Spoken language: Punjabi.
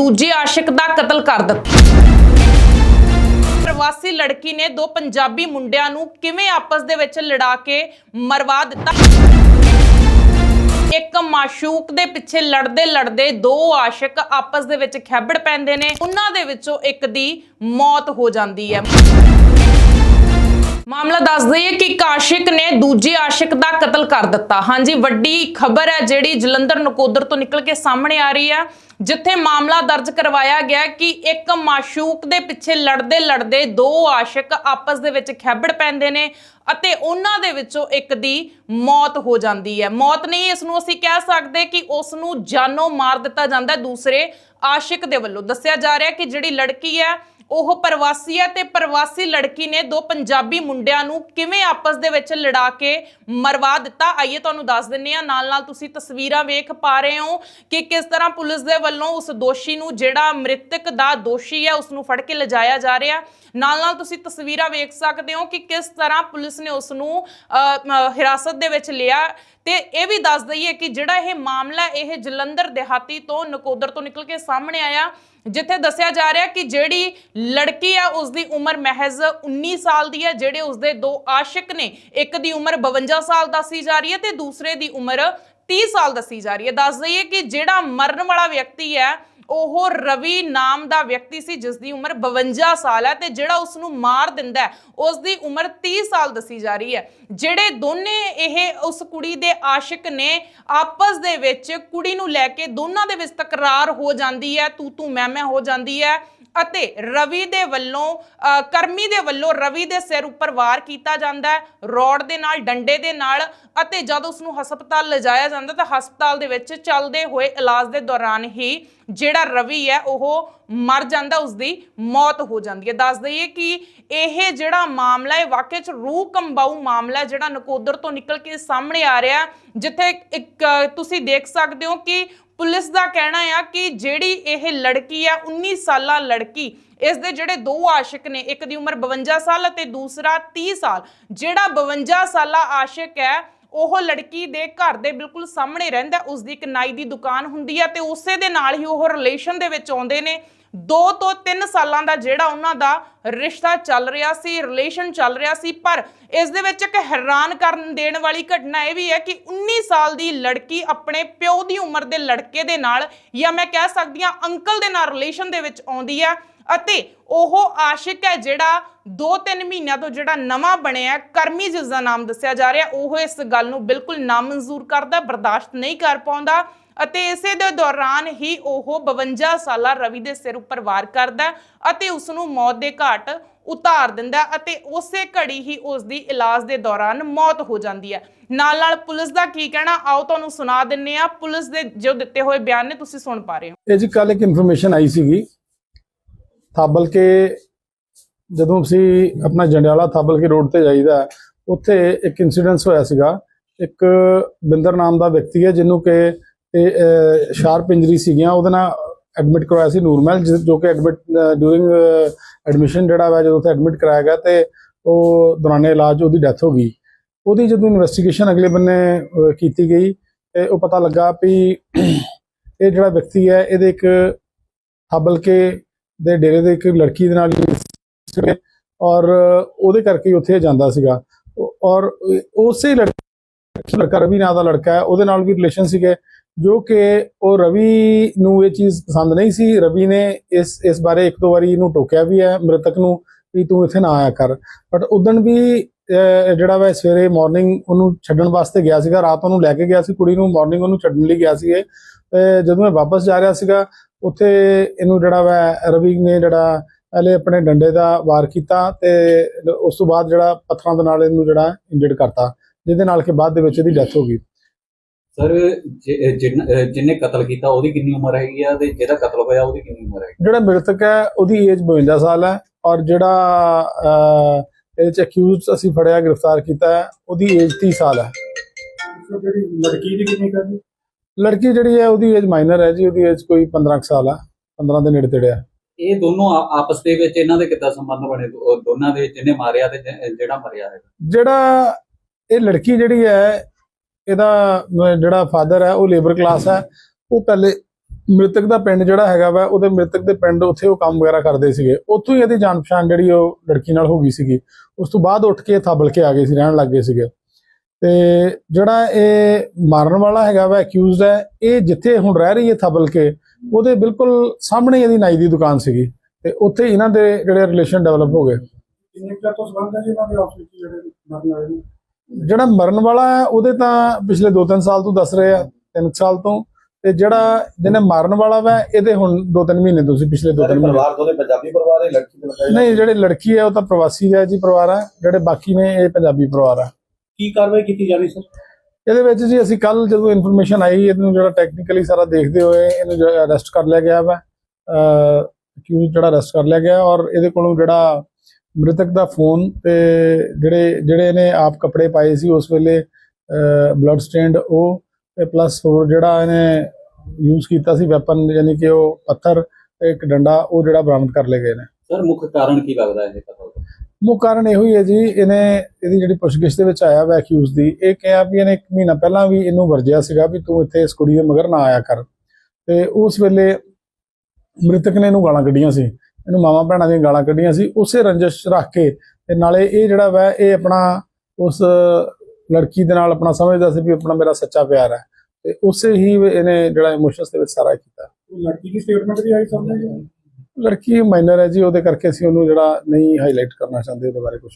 ਦੂਜੇ ਆਸ਼ਿਕ ਦਾ ਕਤਲ ਕਰ ਦਿੱਤਾ। ਪ੍ਰਵਾਸੀ ਲੜਕੀ ਨੇ ਦੋ ਪੰਜਾਬੀ ਮੁੰਡਿਆਂ ਨੂੰ ਕਿਵੇਂ ਆਪਸ ਦੇ ਵਿੱਚ ਲੜਾ ਕੇ ਮਰਵਾ ਦਿੱਤਾ? ਇੱਕ ਮਾਸ਼ੂਕ ਦੇ ਪਿੱਛੇ ਲੜਦੇ ਲੜਦੇ ਦੋ ਆਸ਼ਿਕ ਆਪਸ ਦੇ ਵਿੱਚ ਖੈਬੜ ਪੈਂਦੇ ਨੇ। ਉਹਨਾਂ ਦੇ ਵਿੱਚੋਂ ਇੱਕ ਦੀ ਮੌਤ ਹੋ ਜਾਂਦੀ ਹੈ। ਮਾਮਲਾ ਦੱਸ ਦਈਏ ਕਿ ਇੱਕ ਆਸ਼ਿਕ ਨੇ ਦੂਜੇ ਆਸ਼ਿਕ ਦਾ ਕਤਲ ਕਰ ਦਿੱਤਾ। ਹਾਂਜੀ, ਵੱਡੀ ਖਬਰ ਹੈ ਜਿਹੜੀ ਜਲੰਧਰ ਨਕੋਦਰ ਤੋਂ ਨਿਕਲ ਕੇ ਸਾਹਮਣੇ ਆ ਰਹੀ ਹੈ, ਜਿੱਥੇ ਮਾਮਲਾ ਦਰਜ ਕਰਵਾਇਆ ਗਿਆ ਕਿ ਇੱਕ ਮਾਸ਼ੂਕ ਦੇ ਪਿੱਛੇ ਲੜਦੇ ਲੜਦੇ ਦੋ ਆਸ਼ਿਕ ਆਪਸ ਦੇ ਵਿੱਚ ਖੈਬੜ ਪੈਂਦੇ ਨੇ ਅਤੇ ਉਹਨਾਂ ਦੇ ਵਿੱਚੋਂ ਇੱਕ ਦੀ ਮੌਤ ਹੋ ਜਾਂਦੀ ਹੈ। ਮੌਤ ਨਹੀਂ, ਇਸ ਨੂੰ ਅਸੀਂ ਕਹਿ ਸਕਦੇ ਕਿ ਉਸ ਨੂੰ ਜਾਨੋਂ ਮਾਰ ਦਿੱਤਾ ਜਾਂਦਾ ਦੂਸਰੇ ਆਸ਼ਿਕ ਦੇ ਵੱਲੋਂ ਦੱਸਿਆ ਜਾ ਰਿਹਾ ਕਿ ਜਿਹੜੀ ਲੜਕੀ ਹੈ ਉਹ ਪ੍ਰਵਾਸੀ ਹੈ ਤੇ ਪ੍ਰਵਾਸੀ ਲੜਕੀ ਨੇ ਦੋ ਪੰਜਾਬੀ ਮੁੰਡਿਆਂ ਨੂੰ ਕਿਵੇਂ ਆਪਸ ਦੇ ਵਿੱਚ ਲੜਾ ਕੇ ਮਰਵਾ ਦਿੱਤਾ? ਆਈਏ ਤੁਹਾਨੂੰ ਦੱਸ ਦਿੰਨੇ ਆ। ਨਾਲ ਨਾਲ ਤੁਸੀਂ ਤਸਵੀਰਾਂ ਵੇਖ ਪਾ ਰਹੇ ਹੋ ਕਿ ਕਿਸ ਤਰ੍ਹਾਂ ਪੁਲਿਸ ਦੇ ਵੱਲੋਂ ਉਸ ਦੋਸ਼ੀ ਨੂੰ ਜਿਹੜਾ ਮ੍ਰਿਤਕ ਦਾ ਦੋਸ਼ੀ ਹੈ ਉਸ ਨੂੰ ਫੜ ਕੇ ਲਿਜਾਇਆ ਜਾ ਰਿਹਾ। ਨਾਲ ਨਾਲ ਤੁਸੀਂ ਤਸਵੀਰਾਂ ਵੇਖ ਸਕਦੇ ਹੋ ਕਿ ਕਿਸ ਤਰ੍ਹਾਂ ਪੁਲਿਸ ਨੇ ਉਸ ਨੂੰ ਹਿਰਾਸਤ ਦੇ ਵਿੱਚ ਲਿਆ। ਤੇ ਇਹ ਵੀ ਦੱਸ ਦਈਏ ਕਿ ਜਿਹੜਾ ਇਹ ਮਾਮਲਾ ਇਹ ਜਲੰਧਰ ਦਿਹਾਤੀ ਤੋਂ ਨਕੋਦਰ ਤੋਂ ਨਿਕਲ ਕੇ ਸਾਹਮਣੇ ਆਇਆ, ਜਿੱਥੇ ਦੱਸਿਆ ਜਾ ਰਿਹਾ ਕਿ ਜਿਹੜੀ ਲੜਕੀ ਆ ਉਸ ਦੀ ਉਮਰ ਮਹਿਜ਼ 19 ਸਾਲ ਦੀ ਹੈ, ਜਿਹੜੇ ਉਸ ਦੇ ਦੋ ਆਸ਼ਿਕ ਨੇ। ਇੱਕ ਦੀ ਉਮਰ 52 ਸਾਲ ਦੱਸੀ ਜਾ ਰਹੀ ਹੈ ਤੇ ਦੂਸਰੇ ਦੀ ਉਮਰ 30 ਸਾਲ ਦੱਸੀ ਜਾ ਰਹੀ ਹੈ। ਦੱਸ ਦਈਏ ਕਿ ਜਿਹੜਾ ਮਰਨ ਵਾਲਾ ਵਿਅਕਤੀ ਹੈ, ਉਹ ਰਵੀ ਨਾਮ ਦਾ ਵਿਅਕਤੀ ਸੀ ਜਿਸ ਦੀ ਉਮਰ 52 ਸਾਲ ਹੈ ਤੇ ਜਿਹੜਾ ਉਸ ਨੂੰ ਮਾਰ ਦਿੰਦਾ ਹੈ ਉਸ ਦੀ ਉਮਰ 30 ਸਾਲ ਦੱਸੀ ਜਾ ਰਹੀ ਹੈ। ਜਿਹੜੇ ਦੋਨੇ ਇਹ ਉਸ ਕੁੜੀ ਦੇ ਆਸ਼ਿਕ ਨੇ, ਆਪਸ ਦੇ ਵਿੱਚ ਕੁੜੀ ਨੂੰ ਲੈ ਕੇ ਦੋਨਾਂ ਦੇ ਵਿੱਚ ਤਕਰਾਰ ਹੋ ਜਾਂਦੀ ਹੈ ਤੂੰ ਤੂੰ ਮੈਂ ਮੈਂ ਹੋ ਜਾਂਦੀ ਹੈ ਅਤੇ ਰਵੀ ਦੇ ਵੱਲੋਂ ਕਰਮੀ ਦੇ ਵੱਲੋਂ ਰਵੀ ਦੇ ਸਿਰ ਉੱਪਰ ਵਾਰ ਕੀਤਾ ਜਾਂਦਾ ਹੈ, ਰੋਡ ਦੇ ਨਾਲ, ਡੰਡੇ ਦੇ ਨਾਲ ਅਤੇ ਜਦ ਉਸ ਨੂੰ ਹਸਪਤਾਲ ਲਿਜਾਇਆ ਜਾਂਦਾ ਤਾਂ ਹਸਪਤਾਲ ਦੇ ਵਿੱਚ ਚੱਲਦੇ ਹੋਏ ਇਲਾਜ ਦੇ ਦੌਰਾਨ ਹੀ ਜਿਹੜਾ ਰਵੀ ਹੈ ਉਹ ਮਰ ਜਾਂਦਾ ਉਸ ਦੀ ਮੌਤ ਹੋ ਜਾਂਦੀ ਹੈ। ਦੱਸ ਦਈਏ ਕਿ ਇਹ ਜਿਹੜਾ ਮਾਮਲਾ ਹੈ ਵਾਕਿਆ ਚ ਰੂਹ ਕੰਬਾਊ ਮਾਮਲਾ ਜਿਹੜਾ ਨਕੋਦਰ ਤੋਂ ਨਿਕਲ ਕੇ ਸਾਹਮਣੇ ਆ ਰਿਹਾ ਜਿੱਥੇ ਇੱਕ, ਤੁਸੀਂ ਦੇਖ ਸਕਦੇ ਹੋ ਕਿ ਪੁਲਿਸ ਦਾ ਕਹਿਣਾ ਆ ਕਿ ਜਿਹੜੀ ਇਹ ਲੜਕੀ ਆ 19 ਸਾਲਾਂ ਲੜਕੀ ਇਸ ਦੇ ਜਿਹੜੇ ਦੋ ਆਸ਼ਿਕ ਨੇ, ਇੱਕ ਦੀ ਉਮਰ 52 ਸਾਲ ਅਤੇ ਦੂਸਰਾ 30 ਸਾਲ, ਜਿਹੜਾ 52 ਸਾਲਾ ਆਸ਼ਿਕ ਹੈ, ਉਹ ਲੜਕੀ ਦੇ ਘਰ ਦੇ ਬਿਲਕੁਲ ਸਾਹਮਣੇ ਰਹਿੰਦਾ ਹੈ। ਉਸ ਦੀ ਇੱਕ ਨਾਈ ਦੀ ਦੁਕਾਨ ਹੁੰਦੀ ਹੈ ਤੇ ਉਸੇ ਦੇ ਨਾਲ ਹੀ ਉਹ ਰਿਲੇਸ਼ਨ ਦੇ ਵਿੱਚ ਆਉਂਦੇ ਨੇ 2 ਤੋਂ 3 ਸਾਲਾਂ ਦਾ ਜਿਹੜਾ ਉਹਨਾਂ ਦਾ ਰਿਸ਼ਤਾ ਚੱਲ ਰਿਹਾ ਸੀ ਰਿਲੇਸ਼ਨ ਚੱਲ ਰਿਹਾ ਸੀ, ਪਰ ਇਸ ਦੇ ਵਿੱਚ ਇੱਕ ਹੈਰਾਨ ਕਰਨ ਦੇਣ ਵਾਲੀ ਘਟਨਾ ਇਹ ਵੀ ਹੈ ਕਿ 19 ਸਾਲ ਦੀ ਲੜਕੀ ਆਪਣੇ ਪਿਓ ਦੀ ਉਮਰ ਦੇ ਲੜਕੇ ਦੇ ਨਾਲ ਜਾਂ ਮੈਂ ਕਹਿ ਸਕਦੀ ਹਾਂ ਅੰਕਲ ਦੇ ਨਾਲ ਰਿਲੇਸ਼ਨ ਦੇ ਵਿੱਚ ਆਉਂਦੀ ਹੈ ਅਤੇ ਉਹ ਆਸ਼ਿਕ ਹੈ ਜਿਹੜਾ 2-3 ਮਹੀਨਿਆਂ ਤੋਂ ਜਿਹੜਾ ਨਵਾਂ ਬਣਿਆ, ਕਰਮੀ ਜਿਸ ਦਾ ਨਾਮ ਦੱਸਿਆ ਜਾ ਰਿਹਾ, ਉਹ ਇਸ ਗੱਲ ਨੂੰ ਬਿਲਕੁਲ ਨਾਮਨਜ਼ੂਰ ਕਰਦਾ, ਬਰਦਾਸ਼ਤ ਨਹੀਂ ਕਰ ਪਾਉਂਦਾ। ਅਤੇ ਇਸੇ ਦੇ ਦੌਰਾਨ ਹੀ ਉਹ 52 ਸਾਲਾ ਰਵੀ ਦੇ ਸਿਰ ਉੱਪਰ ਵਾਰ ਕਰਦਾ ਅਤੇ ਉਸ ਨੂੰ ਮੌਤ ਦੇ ਘਾਟ ਉਤਾਰ ਦਿੰਦਾ ਅਤੇ ਉਸੇ ਘੜੀ ਹੀ ਉਸ ਦੀ ਇਲਾਜ ਦੇ ਦੌਰਾਨ ਮੌਤ ਹੋ ਜਾਂਦੀ ਹੈ। ਨਾਲ ਨਾਲ ਪੁਲਿਸ ਦਾ ਕੀ ਕਹਿਣਾ, ਆਓ ਤੁਹਾਨੂੰ ਸੁਣਾ ਦਿੰਨੇ ਆ ਪੁਲਿਸ ਦੇ ਜੋ ਦਿੱਤੇ ਹੋਏ ਬਿਆਨ ਨੇ, ਤੁਸੀਂ ਸੁਣ ਪਾ ਰਹੇ ਹੋ। ਇਹ ਜੀ ਕੱਲ ਇੱਕ ਇਨਫੋਰਮੇਸ਼ਨ ਆਈ ਸੀਗੀ। ਥਾਬਲ ਕੇ ਜਦੋਂ ਅਸੀਂ ਆਪਣਾ ਜੰਡਿਆਲਾ ਥਾਬਲ ਕੇ ਰੋਡ ਤੇ ਜਾਈਦਾ ਉੱਥੇ ਇੱਕ ਇਨਸੀਡੈਂਸ ਹੋਇਆ ਸੀਗਾ। ਇੱਕ ਬਿੰਦਰ ਨਾਮ ਦਾ ਵਿਅਕਤੀ ਹੈ, ਜਿਹਨੂੰ ਕਿ ਸ਼ਾਰਪ ਇੰਜਰੀ ਸੀਗੀਆਂ, ਉਹਦੇ ਨਾਲ ਐਡਮਿਟ ਕਰਵਾਇਆ ਸੀ ਨੂਰਮਹਿਲ ਜਿ- ਜੋ ਕਿ ਐਡਮਿਟ ਡਿਊਰਿੰਗ ਐਡਮਿਸ਼ਨ ਜਿਹੜਾ ਵਾ, ਜਦੋਂ ਉੱਥੇ ਐਡਮਿਟ ਕਰਾਇਆ ਗਿਆ ਤੇ ਉਹ ਦੌਰਾਨੇ ਇਲਾਜ ਉਹਦੀ ਡੈਥ ਹੋ ਗਈ। ਉਹਦੀ ਜਦੋਂ ਇਨਵੈਸਟੀਗੇਸ਼ਨ ਅਗਲੇ ਬੰਨੇ ਕੀਤੀ ਗਈ, ਤੇ ਉਹ ਪਤਾ ਲੱਗਾ ਵੀ ਇਹ ਜਿਹੜਾ ਵਿਅਕਤੀ ਹੈ, ਇਹਦੇ ਇੱਕ ਹਬਲ ਦੇ ਡੇਰੇ ਦੇ ਇੱਕ ਲੜਕੀ ਦੇ ਨਾਲ ਸੀਗੇ ਔਰ ਉਹਦੇ ਕਰਕੇ ਉੱਥੇ ਜਾਂਦਾ ਸੀਗਾ। ਔਰ ਉਸੇ ਲੜਕੀ ਲੜਕਾ ਰਵੀ ਨਾਂ ਦਾ ਲੜਕਾ ਹੈ, ਉਹਦੇ ਨਾਲ ਵੀ ਰਿਲੇਸ਼ਨ ਸੀਗੇ। ਜੋ ਕਿ ਉਹ ਰਵੀ ਨੂੰ ਇਹ ਚੀਜ਼ ਪਸੰਦ ਨਹੀਂ ਸੀ। ਰਵੀ ਨੇ ਇਸ ਇਸ ਬਾਰੇ ਇੱਕ ਦੋ ਵਾਰੀ ਇਹਨੂੰ ਟੋਕਿਆ ਵੀ ਹੈ ਮ੍ਰਿਤਕ ਨੂੰ ਵੀ ਤੂੰ ਇੱਥੇ ਨਾ ਆਇਆ ਕਰ। ਬਟ ਉਦਣ ਵੀ ਜਿਹੜਾ ਵਾ ਸਵੇਰੇ ਮਾਰਨਿੰਗ ਉਹਨੂੰ ਛੱਡਣ ਵਾਸਤੇ ਗਿਆ ਸੀਗਾ, ਰਾਤ ਉਹਨੂੰ ਲੈ ਕੇ ਗਿਆ ਸੀ। ਕੁੜੀ ਨੂੰ ਮਾਰਨਿੰਗ ਉਹਨੂੰ ਛੱਡਣ ਲਈ ਗਿਆ ਸੀ ਇਹ ਤੇ ਜਦੋਂ ਇਹ ਵਾਪਸ ਜਾ ਰਿਹਾ ਸੀਗਾ, ਉੱਥੇ ਇਹਨੂੰ ਜਿਹੜਾ ਵਾ ਰਵੀ ਨੇ ਜਿਹੜਾ ਪਹਿਲੇ ਆਪਣੇ ਡੰਡੇ ਦਾ ਵਾਰ ਕੀਤਾ ਤੇ ਉਸ ਤੋਂ ਬਾਅਦ ਜਿਹੜਾ ਪੱਥਰਾਂ ਦੇ ਨਾਲ ਇਹਨੂੰ ਜਿਹੜਾ ਇੰਜਰਡ ਕਰਤਾ, ਜਿਹਦੇ ਨਾਲ ਕਿ ਬਾਅਦ ਦੇ ਵਿੱਚ ਇਹਦੀ ਡੈਥ ਹੋ ਗਈ। ਸਰ ਜਿ- ਜਿਨ- ਕਤਲ ਕੀਤਾ ਉਹਦੀ ਕਿੰਨੀ ਉਮਰ ਹੈਗੀ ਆ ਤੇ ਜਿਹਦਾ ਕਤਲ ਹੋਇਆ ਉਹਦੀ ਕਿੰਨੀ ਉਮਰ ਹੈਗੀ? ਜਿਹੜਾ ਮ੍ਰਿਤਕ ਹੈ ਉਹਦੀ ਏਜ 52 ਸਾਲ ਹੈ ਔਰ ਜਿਹੜਾ ਇਹਦੇ ਚ ਅਕਿਊਜ਼ਡ ਅਸੀਂ ਫੜਿਆ ਗ੍ਰਿਫਤਾਰ ਕੀਤਾ ਹੈ ਉਹਦੀ ਏਜ 30 ਸਾਲ ਹੈ। ਜਿਹੜੀ ਲੜਕੀ ਦੀ ਕਿੰਨੀ ਕਰਨੀ ਲੜਕੀ ਜਿਹੜੀ ਹੈ ਉਹਦੀ ਏਜ ਮਾਈਨਰ ਹੈ ਜੀ ਉਹਦੀ ਏਜ ਕੋਈ 15 ਕੁ ਸਾਲ ਹੈ 15 ਦੇ ਨੇੜੇ ਤੇੜੇ ਹੈ। ਇਹ ਦੋਨੋਂ ਆ- ਆਪਸ ਦੇ ਵਿੱਚ ਇਹਨਾਂ ਦੇ ਕਿੱਦਾਂ ਸੰਬੰਧ ਬਣੇ? ਦੋਨਾਂ ਦੇ ਜਿਹਨੇ ਮਾਰਿਆ ਤੇ ਜਿਹੜਾ ਮਰਿਆ ਹੈ ਜਿਹੜਾ ਇਹ ਲੜਕੀ ਜਿਹੜੀ ਹੈ ਇਹਦਾ ਜਿਹੜਾ ਫਾਦਰ ਹੈ, ਉਹ ਲੇਬਰ ਕਲਾਸ ਹੈ। ਉਹ ਪਹਿਲੇ ਮ੍ਰਿਤਕ ਦਾ ਪਿੰਡ ਜਿਹੜਾ ਹੈਗਾ ਵਾ, ਉਹਦੇ ਮ੍ਰਿਤਕ ਦੇ ਪਿੰਡ ਉੱਥੇ ਉਹ ਕੰਮ ਵਗੈਰਾ ਕਰਦੇ ਸੀਗੇ। ਉੱਥੋਂ ਹੀ ਇਹਦੀ ਜਾਣ ਪਛਾਣ ਜਿਹੜੀ ਉਹ ਲੜਕੀ ਨਾਲ ਹੋ ਗਈ ਸੀਗੀ। ਉਸ ਤੋਂ ਬਾਅਦ ਉੱਠ ਕੇ ਇਹ ਥਾਬਲ ਕੇ ਆ ਗਏ ਸੀ, ਰਹਿਣ ਲੱਗ ਗਏ ਸੀਗੇ। ਤੇ ਜਿਹੜਾ ਇਹ ਮਾਰਨ ਵਾਲਾ ਹੈਗਾ ਵਾ ਅਕਿਊਜ਼ਡ ਹੈ, ਇਹ ਜਿੱਥੇ ਹੁਣ ਰਹਿ ਰਹੀ ਹੈ ਥਾਬਲ ਕੇ ਉਹਦੇ ਬਿਲਕੁਲ ਸਾਹਮਣੇ ਇਹਦੀ ਨਾਈ ਦੀ ਦੁਕਾਨ ਸੀਗੀ। ਤੇ ਉੱਥੇ ਇਹਨਾਂ ਦੇ ਜਿਹੜੇ ਰਿਲੇਸ਼ਨ ਡਿਵੈਲਪ ਹੋ ਗਏ। ਕਿੰਨੇ ਕੁ ਤੋਂ ਸੰਬੰਧ ਹੈ ਜੀ ਇਹਨਾਂ ਦੇ ਆਪਸ ਜਿਹੜੇ ਮਰਨ ਵਾਲੇ ਜਿਹੜਾ ਮਰਨ ਵਾਲਾ ਹੈ ਉਹਦੇ ਤਾਂ ਪਿਛਲੇ 2-3 ਸਾਲ ਤੋਂ ਦੱਸ ਰਹੇ ਆ 3 ਸਾਲ ਤੋਂ। ਤੇ ਜਿਹੜਾ ਜਿਹਨੇ ਮਾਰਨ ਵਾਲਾ ਵਾ ਇਹਦੇ ਹੁਣ 2-3 ਮਹੀਨੇ ਤੋਂ ਸੀ ਪਿਛਲੇ 2-3 ਮਹੀਨੇ। ਪਰਿਵਾਰ ਤੋਂ ਪੰਜਾਬੀ ਪਰਿਵਾਰ ਹੈ ਲੜਕੀ ਦੇ ਨਹੀਂ ਜਿਹੜੇ ਲੜਕੀ ਹੈ ਉਹ ਤਾਂ ਪ੍ਰਵਾਸੀ ਹੈ ਜੀ ਪਰਿਵਾਰ ਹੈ। ਜਿਹੜੇ ਬਾਕੀ ਨੇ ਇਹ ਪੰਜਾਬੀ ਪਰਿਵਾਰ ਹੈ। ਕੀ ਕਾਰਵਾਈ ਕੀਤੀ ਜਾ ਰਹੀ ਸਰ? ਇਹਦੇ ਵਿੱਚ ਜੀ ਅਸੀਂ ਕੱਲ ਜਦੋਂ ਇਨਫੋਰਮੇਸ਼ਨ ਆਈ ਇਹਨੂੰ ਜਿਹੜਾ ਟੈਕਨੀਕਲੀ ਸਾਰਾ ਦੇਖਦੇ ਹੋਏ ਇਹਨੂੰ ਅਰੈਸਟ ਕਰ ਲਿਆ ਗਿਆ ਵਾ। ਅਕਿਊਜ਼ ਜਿਹੜਾ ਅਰੈਸਟ ਕਰ ਲਿਆ ਗਿਆ ਔਰ ਇਹਦੇ ਕੋਲੋਂ ਜਿਹੜਾ ਮ੍ਰਿਤਕ ਦਾ ਫੋਨ ਤੇ ਜਿਹੜੇ ਜਿਹੜੇ ਇਹਨੇ ਆਪ ਕੱਪੜੇ ਪਾਏ ਸੀ ਉਸ ਵੇਲੇ ਬਲੱਡ ਸਟੇਨਡ ਉਹ ਤੇ ਪਲੱਸ ਹੋਰ ਜਿਹੜਾ ਇਹਨੇ ਯੂਜ਼ ਕੀਤਾ ਸੀ ਵੈਪਨ ਯਾਨੀ ਕਿ ਉਹ ਪੱਥਰ ਤੇ ਇੱਕ ਡੰਡਾ ਉਹ ਜਿਹੜਾ ਬਰਾਮਦ ਕਰ ਲਏ ਗਏ ਨੇ। ਸਰ ਮੁੱਖ ਕਾਰਨ ਕੀ ਲੱਗਦਾ ਇਹ ਦਾ ਮੁੱਖ ਕਾਰਨ ਇਹੋ ਹੀ ਹੈ ਜੀ ਇਹਨੇ ਇਹਦੀ ਜਿਹੜੀ ਪੁੱਛਗਿੱਛ ਦੇ ਵਿੱਚ ਆਇਆ ਵਾ ਅਕਿਊਜ਼ ਦੀ ਇਹ ਕਿਹਾ ਵੀ ਇਹਨੇ ਇੱਕ ਮਹੀਨਾ ਪਹਿਲਾਂ ਵੀ ਇਹਨੂੰ ਵਰਜਿਆ ਸੀਗਾ ਵੀ ਤੂੰ ਇੱਥੇ ਇਸ ਕੁੜੀ ਦੇ ਮਗਰ ਨਾ ਆਇਆ ਕਰ। ਤੇ ਉਸ ਵੇਲੇ ਮ੍ਰਿਤਕ ਨੇ ਇਹਨੂੰ ਗਾਲਾਂ ਕੱਢੀਆਂ ਸੀ। ਇਹਨੂੰ ਮਾਵਾ ਭੈਣਾਂ ਦੀਆਂ ਗਾਲਾਂ ਕੱਢੀਆਂ ਸੀ ਉਸੇ ਰੰਜਿਸ਼ ਰੱਖ ਕੇ ਤੇ ਨਾਲੇ ਇਹ ਜਿਹੜਾ ਵਾ ਇਹ ਆਪਣਾ ਉਸ ਲੜਕੀ ਦੇ ਨਾਲ ਆਪਣਾ ਸਮਝਦਾ ਸੀ ਵੀ ਆਪਣਾ ਮੇਰਾ ਸੱਚਾ ਪਿਆਰ ਹੈ। ਤੇ ਉਸੇ ਹੀ ਇਹਨੇ ਜਿਹੜਾ ਇਮੋਸ਼ਨਸ ਦੇ ਵਿੱਚ ਸਾਰਾ ਕੀਤਾ। ਲੜਕੀ ਦੀ ਸਟੇਟਮੈਂਟ ਵੀ ਆਈ ਸਾਹਮਣੇ? ਲੜਕੀ ਮਾਈਨਰ ਹੈ ਜੀ ਉਹਦੇ ਕਰਕੇ ਅਸੀਂ ਉਹਨੂੰ ਜਿਹੜਾ ਨਹੀਂ ਹਾਈਲਾਈਟ ਕਰਨਾ ਚਾਹੁੰਦੇ ਉਹਦੇ ਬਾਰੇ ਕੁਝ